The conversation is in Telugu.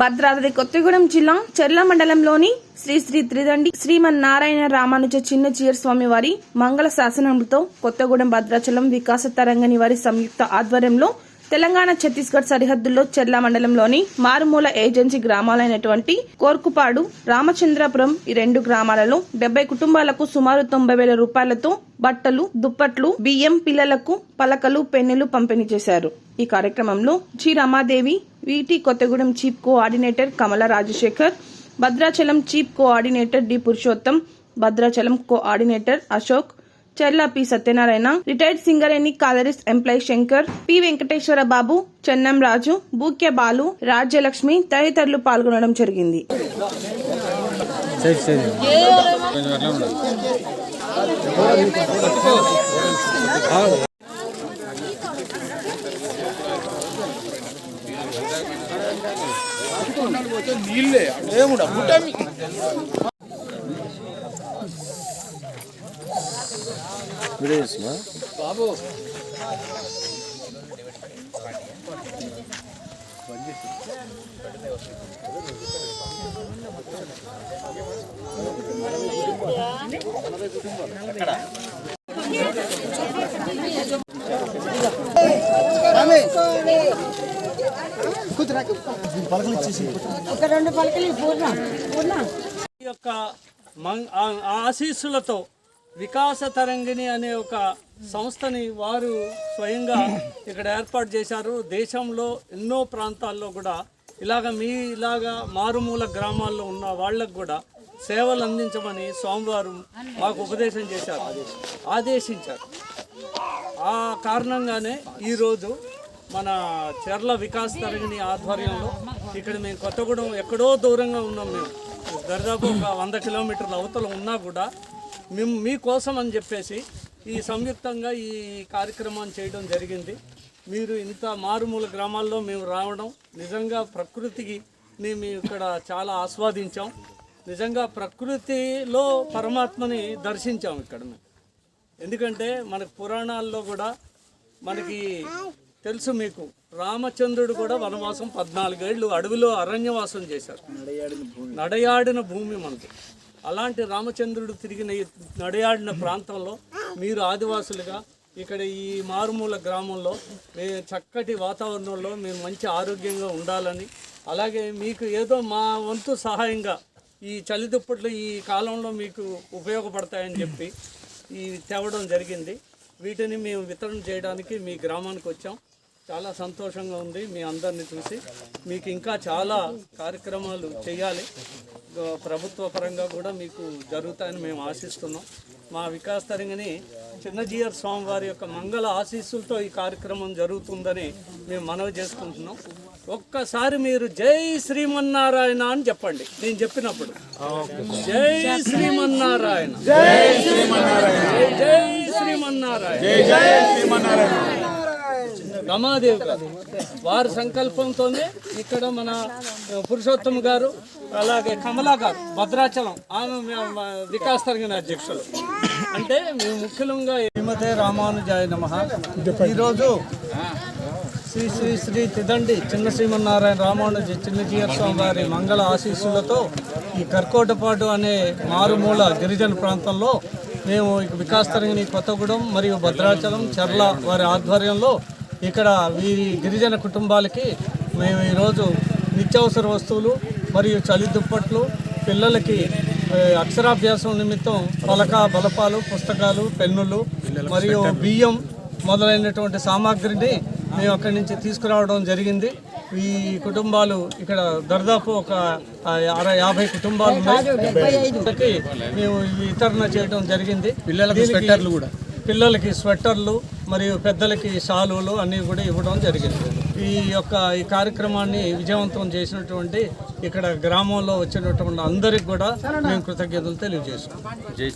భద్రాద్రి కొత్తగూడెం జిల్లా చెర్ల మండలంలోని శ్రీ శ్రీ త్రిదండి శ్రీమన్నారాయణ రామానుజ చిన్న చీర స్వామి వారి మంగళ శాసనంతో కొత్తగూడెం భద్రాచలం వికాస తరంగని వారి సంయుక్త ఆధ్వర్యంలో తెలంగాణ ఛత్తీస్గఢ్ సరిహద్దుల్లో చెర్ల మండలంలోని మారుమూల ఏజెన్సీ గ్రామాలైనటువంటి కోర్కుపాడు రామచంద్రపురం ఈ రెండు గ్రామాలలో డెబ్బై కుటుంబాలకు సుమారు తొంభై వేల రూపాయలతో బట్టలు దుప్పట్లు బియ్యం పిల్లలకు పలకలు పెన్నులు పంపిణీ చేశారు. ఈ కార్యక్రమంలో జి. రమాదేవి వీటి Kothagudem chief coordinator Kamala Rajasekhar Bhadrachalam chief coordinator D Purushottam Bhadrachalam coordinator Ashok Cherla P Satyanarayana retired Singareni collieries employ Shankar P Venkateswara Babu Chennam Raju Bhukya Balu Rajyalakshmi తదితరులు పాల్గొనడం జరిగింది. సరే సరే నీళ్ళే ఏముడా ఈ యొక్క మం- ఆ- ఆశీస్సులతో వికాస తరంగిణి అనే ఒక సంస్థని వారు స్వయంగా ఇక్కడ ఏర్పాటు చేశారు. దేశంలో ఎన్నో ప్రాంతాల్లో కూడా ఇలాగ మీ ఇలాగా మారుమూల గ్రామాల్లో ఉన్న వాళ్ళకు కూడా సేవలు అందించమని స్వామివారు మాకు ఉపదేశం చేశారు ఆదేశించారు. ఆ కారణంగానే ఈరోజు మన చెర్ల వికాస్ తరగని ఆధ్వర్యంలో ఇక్కడ మేము కొత్తగూడెం ఎక్కడో దూరంగా ఉన్నాం మేము. దాదాపు ఒక వంద కిలోమీటర్ల అవతల ఉన్నా కూడా మేము మీకోసం అని చెప్పేసి ఈ సంయుక్తంగా ఈ కార్యక్రమాన్ని చేయడం జరిగింది. మీరు ఇంత మారుమూల గ్రామాల్లో మేము రావడం నిజంగా ప్రకృతికి మేము ఇక్కడ చాలా ఆస్వాదించాం. నిజంగా ప్రకృతిలో పరమాత్మని దర్శించాం ఇక్కడ మేము. ఎందుకంటే మనకు పురాణాల్లో కూడా మనకి తెలుసు మీకు. రామచంద్రుడు కూడా వనవాసం పద్నాలుగేళ్ళు అడవిలో అరణ్యవాసం చేశారు. నడయాడిన భూమి. మనది. అలాంటి రామచంద్రుడు తిరిగిన నడయాడిన ప్రాంతంలో మీరు ఆదివాసులుగా ఇక్కడ ఈ మారుమూల గ్రామంలో మే చక్కటి వాతావరణంలో మేము మంచి ఆరోగ్యంగా ఉండాలని అలాగే మీకు ఏదో మా వంతు సహాయంగా ఈ చలి దుప్పట్లు ఈ కాలంలో మీకు ఉపయోగపడతాయని చెప్పి ఈ తేవడం జరిగింది. వీటిని మేము వితరణ చేయడానికి మీ గ్రామానికి వచ్చాం. చాలా సంతోషంగా ఉంది మీ అందరిని చూసి. మీకు ఇంకా చాలా కార్యక్రమాలు చేయాలి. ప్రభుత్వ పరంగా కూడా మీకు జరుగుతాయని మేము ఆశిస్తున్నాం. మా వికాస్ తరంగిని చిన్నజీయర్ స్వామి వారి యొక్క మంగళ ఆశీస్సులతో ఈ కార్యక్రమం జరుగుతుందని మేము మనవి చేసుకుంటున్నాం. ఒక్కసారి మీరు జై శ్రీమన్నారాయణ అని చెప్పండి. నేను చెప్పినప్పుడు. జై శ్రీమన్నారాయణ. జై శ్రీమన్నారాయణ. జై శ్రీమన్నారాయణ. జై రమాదేవి గారు. వారి సంకల్పంతోనే ఇక్కడ మన పురుషోత్తమ గారు అలాగే కమలా గారు భద్రాచలం ఆమె వికాస్ తరగిన అధ్యక్షులు. అంటే మేము ముఖ్యంగా శ్రీమతే రామానుజాయ నమ. ఈరోజు శ్రీ శ్రీ శ్రీ తిదండి చిన్న శ్రీమన్నారాయణ రామానుజ చిన్నజీయర్ స్వామి వారి మంగళ ఆశీస్సులతో ఈ కర్కోటపాటు అనే మారుమూల గిరిజన ప్రాంతంలో మేము వికాస్ తరంగిణి కొత్తగూడెం మరియు భద్రాచలం చర్ల వారి ఆధ్వర్యంలో ఇక్కడ వీరి గిరిజన కుటుంబాలకి మేము ఈరోజు నిత్యావసర వస్తువులు మరియు చలి దుప్పట్లు పిల్లలకి అక్షరాభ్యాసం నిమిత్తం పలక బలపాలు పుస్తకాలు పెన్నులు మరియు బియ్యం మొదలైనటువంటి సామాగ్రిని మేము అక్కడి నుంచి తీసుకురావడం జరిగింది. ఈ కుటుంబాలు ఇక్కడ దాదాపు ఒక ఆ, అర యాభై కుటుంబాలు ఉన్నాయి. మేము ఈ వితరణ చేయడం జరిగింది. పిల్లలకు స్వెట్టర్లు కూడా. పిల్లలకి స్వెట్టర్లు మరియు పెద్దలకి షాలులు అన్నీ కూడా ఇవ్వడం జరిగింది. ఈ యొక్క ఈ కార్యక్రమాన్ని విజయవంతం చేసినటువంటి ఇక్కడ గ్రామంలో వచ్చినటువంటి అందరికి కూడా మేము కృతజ్ఞతలు తెలియజేస్తున్నాం. జై